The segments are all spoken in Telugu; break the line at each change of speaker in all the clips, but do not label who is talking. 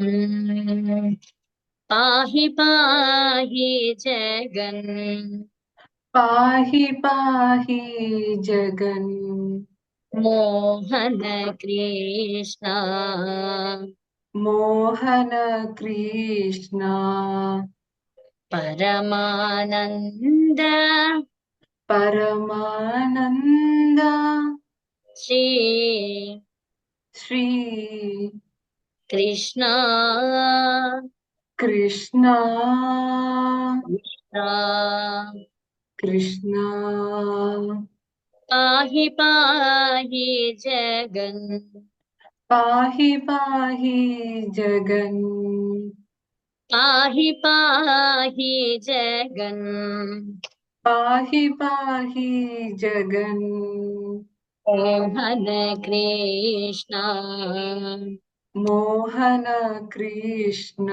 हम्म। पाहि पाहि
जगन। पाहि पाहि
जगन। मोहन
कृष्ण। मोहन
कृष्ण।
परमानंद
परमानंद
श्री
श्री
कृष्ण।
कृष्ण।
कृष्ण।
पाहि पाहि पाही
पाहि पाहि पाही
पाहि पाहि पाही
पाहि पाहि जगन्।
मोहन कृष्ण।
మోహన కృష్ణ.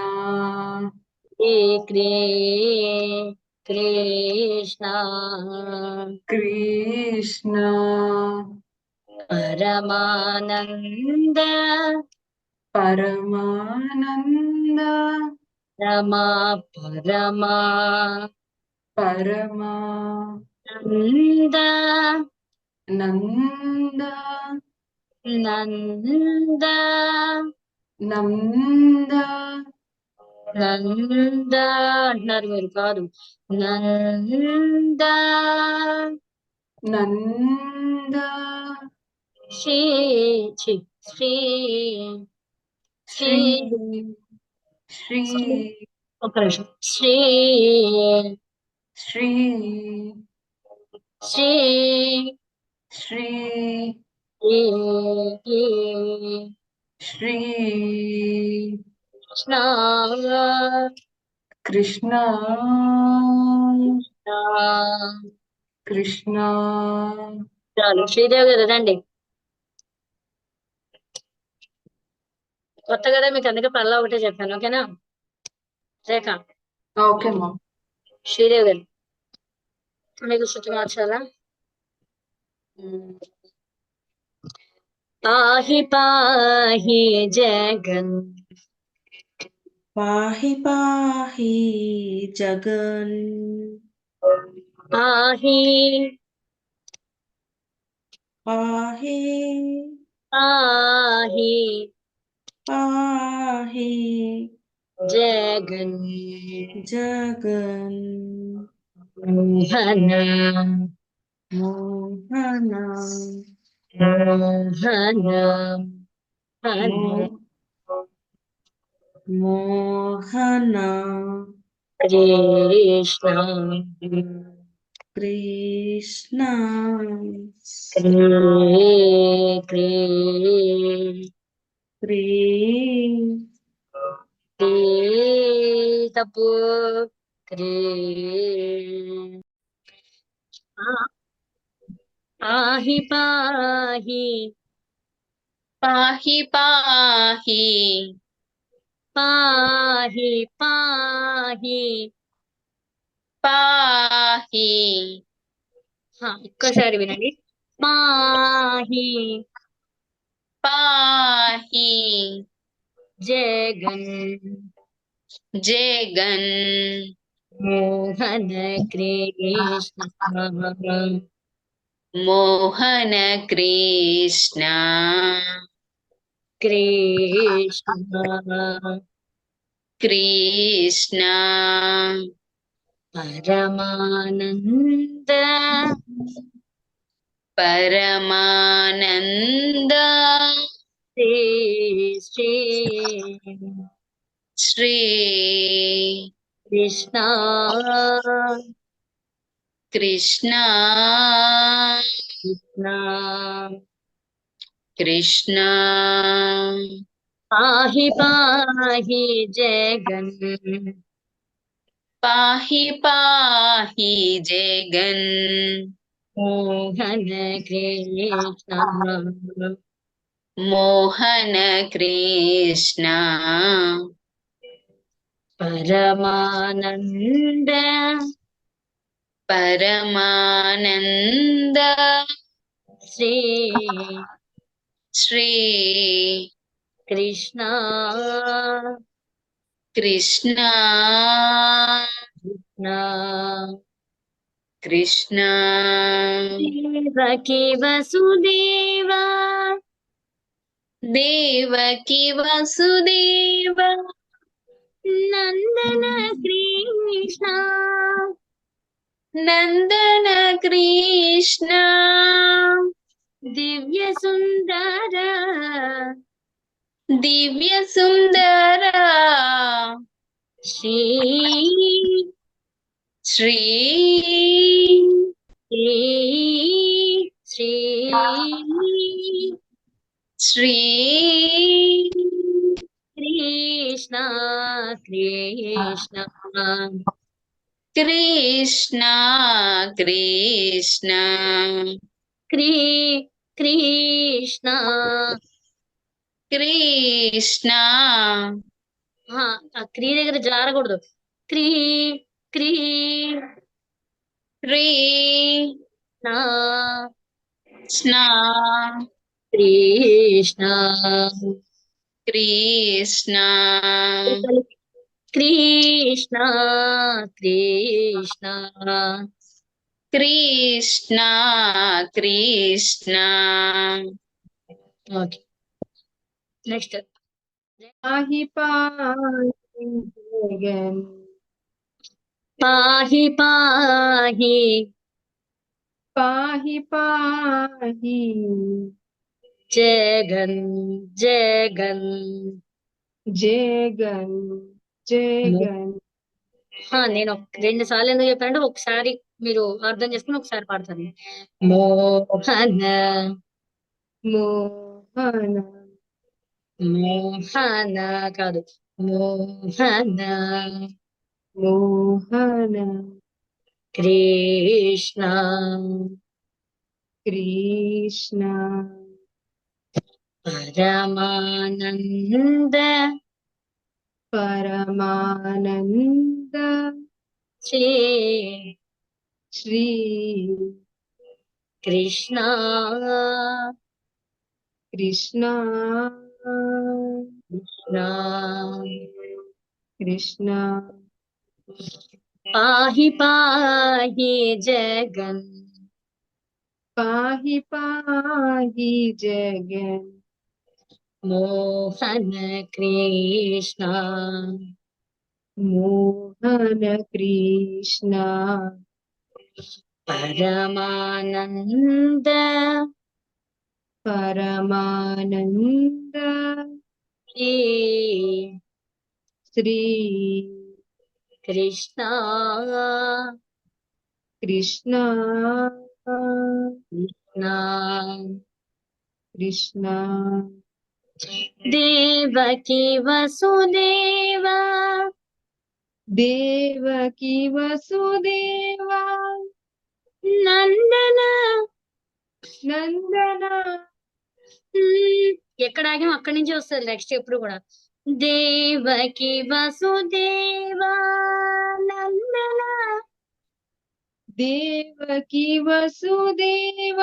కృష్ణ.
కృష్ణ.
పరమానంద.
పరమానంద.
రమా పరమా.
పరమా.
నంద.
నంద.
నంద
నంద
నంద అంటున్నారు మీరు కాదు నంద
నంద
శ్రీ ఛీ, శ్రీ
శ్రీ
శ్రీ
శ్రీ
ఒక నిమిషం శ్రీ
శ్రీ
శ్రీ
శ్రీ
ఈ, ఈ,
శ్రీ
కృష్ణ
కృష్ణ కృష్ణ
చాలు శ్రీదేవి గారు రండి కొత్త కదా మీకు అందుకే పల్లా ఒకటే చెప్పాను ఓకేనా? రేఖ.
ఓకే మా
శ్రీదేవి గారు మీకు శృతి మార్చాలా?
पाहि पाहि
जगन।
पाहि
पाहि
जगन।
पाहि।
पाहि।
पाहि।
पाहि।
Jagan. Jagan.
Mohana. Mohana.
Mohana.
Hana.
Mohana. Krishna.
Krishna.
Kri, Krishna. Kri, Krishna. పాహి పాహి
పాహి పాహి
పాహి పాహి
పాహి.
ఒక్కసారి వినండి. పాహి
పాహి
జగన్
జగన్
మోహన కృష్ణ
మోహన కృష్ణ.
కృష్ణ.
కృష్ణ.
పరమానంద.
పరమానంద.
శ్రీ శ్రీ.
శ్రీ.
కృష్ణ. कृष्ण।
कृष्ण।
कृष्ण। पाहि पाहि
जगन् पाहि पाहि
मोहन कृष्ण।
मोहन कृष्ण।
परमानन्द।
Paramananda
Sri
Sri
Krishna
Krishna
Krishna
Krishna
Devaki Vasudeva
Devaki Vasudeva
Nandana Krishna
नंदन कृष्ण।
दिव्यसुन्दर दिव्यसुन्दर
श्री श्री
श्री
श्री
श्री कृष्ण
कृष्ण।
కృష్ణ కృష్ణ. క్రీ కృష్ణ.
కృష్ణ.
ఆ క్రీ దగ్గర జారకూడదు. క్రీ క్రీ.
శ్రీ
నా.
కృష్ణ.
కృష్ణ.
కృష్ణ.
కృష్ణ కృష్ణ.
కృష్ణ కృష్ణ.
ఓకే. నెక్స్ట్
పాహి పాహి జగన్.
పాహి పాహి.
పాహి పాహి
జగన్ జగన్.
జగన్.
నేను ఒక- రెండు సార్లు ఎందుకు చెప్పానంటే ఒకసారి మీరు అర్థం చేసుకుని ఒకసారి పాడతాను మోహన
మోహన
మోహన కాదు మోహన
మోహన
కృష్ణ
కృష్ణ
పరమానంద परमानंद
श्री
श्री
कृष्णा
कृष्णा।
कृष्णा।
कृष्णा। पाही पाही
जगन। पाही पाही
जगन। मोहन
कृष्ण। मोहन
कृष्ण।
परमानंद
परमानन्द।
श्री
कृष्णा।
कृष्णा।
कृष्णा।
कृष्णा।
దేవకి వసుదేవ.
దేవకి వసుదేవ.
నందన.
నందన.
ఎక్కడ ఆగాం అక్కడి నుంచి వస్తుంది నెక్స్ట్ ఎప్పుడు కూడా. దేవకి వసుదేవ. నందన.
దేవకి వసుదేవ.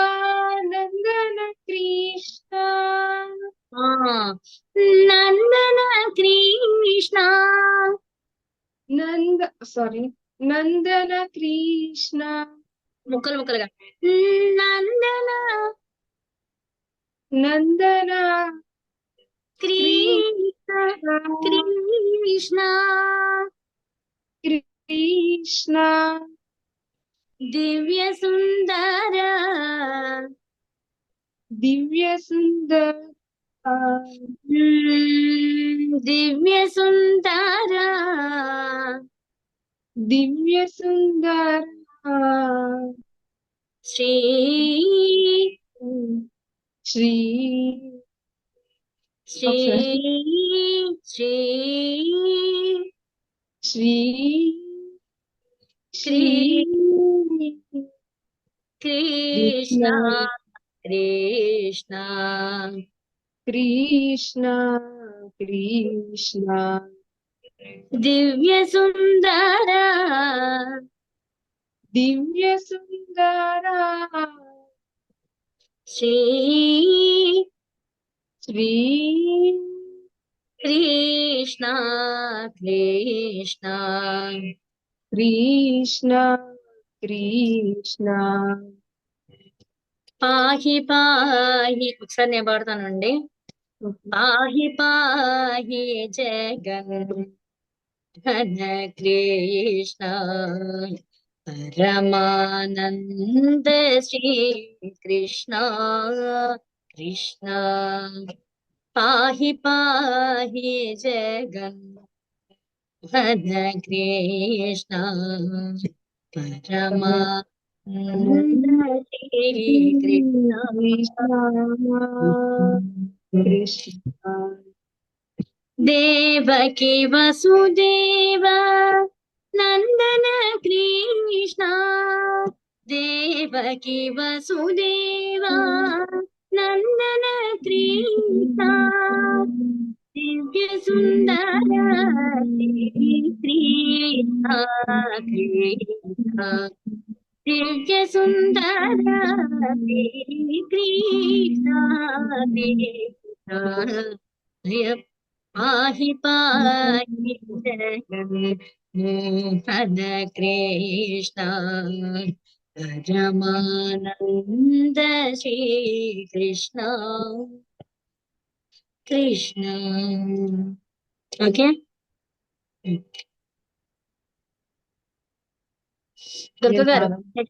నందన కృష్ణ.
నందన కృష్ణ.
నంద సారీ నందన కృష్ణ.
ముక్కలు ముక్కలుగా. నందన.
నందన
కృష్ణ. కృష్ణ.
కృష్ణ.
దివ్య సుందర.
దివ్య సుందర.
दिव्य सुंदर। दिव्य
सुंदर। श्री
श्री
श्री
श्री श्री
श्री कृष्ण।
कृष्ण। కృష్ణ
కృష్ణ.
దివ్య సుందర.
దివ్య సుందర.
శ్రీ
శ్రీ
కృష్ణ కృష్ణ.
కృష్ణ కృష్ణ.
పాహి పాహి. ఒకసారి నేను పాడతానండి. पाहि पाहि जगन धन कृष्ण परमानंद श्री कृष्ण। पाहि पाहि जगन धन कृष्ण परमा
श्रीकृष्ण।
దేవకి వసుదేవ నందన కృష్ణ. దేవకి వసుదేవ నందన కృష్ణ. దివ్య సుందర కృష్ణ. దివ్య సుందర కృష్ణ. पाहि पाहि कृष्ण परमानन्द श्रीकृष्ण कृष्ण ओके दुर्गा गारू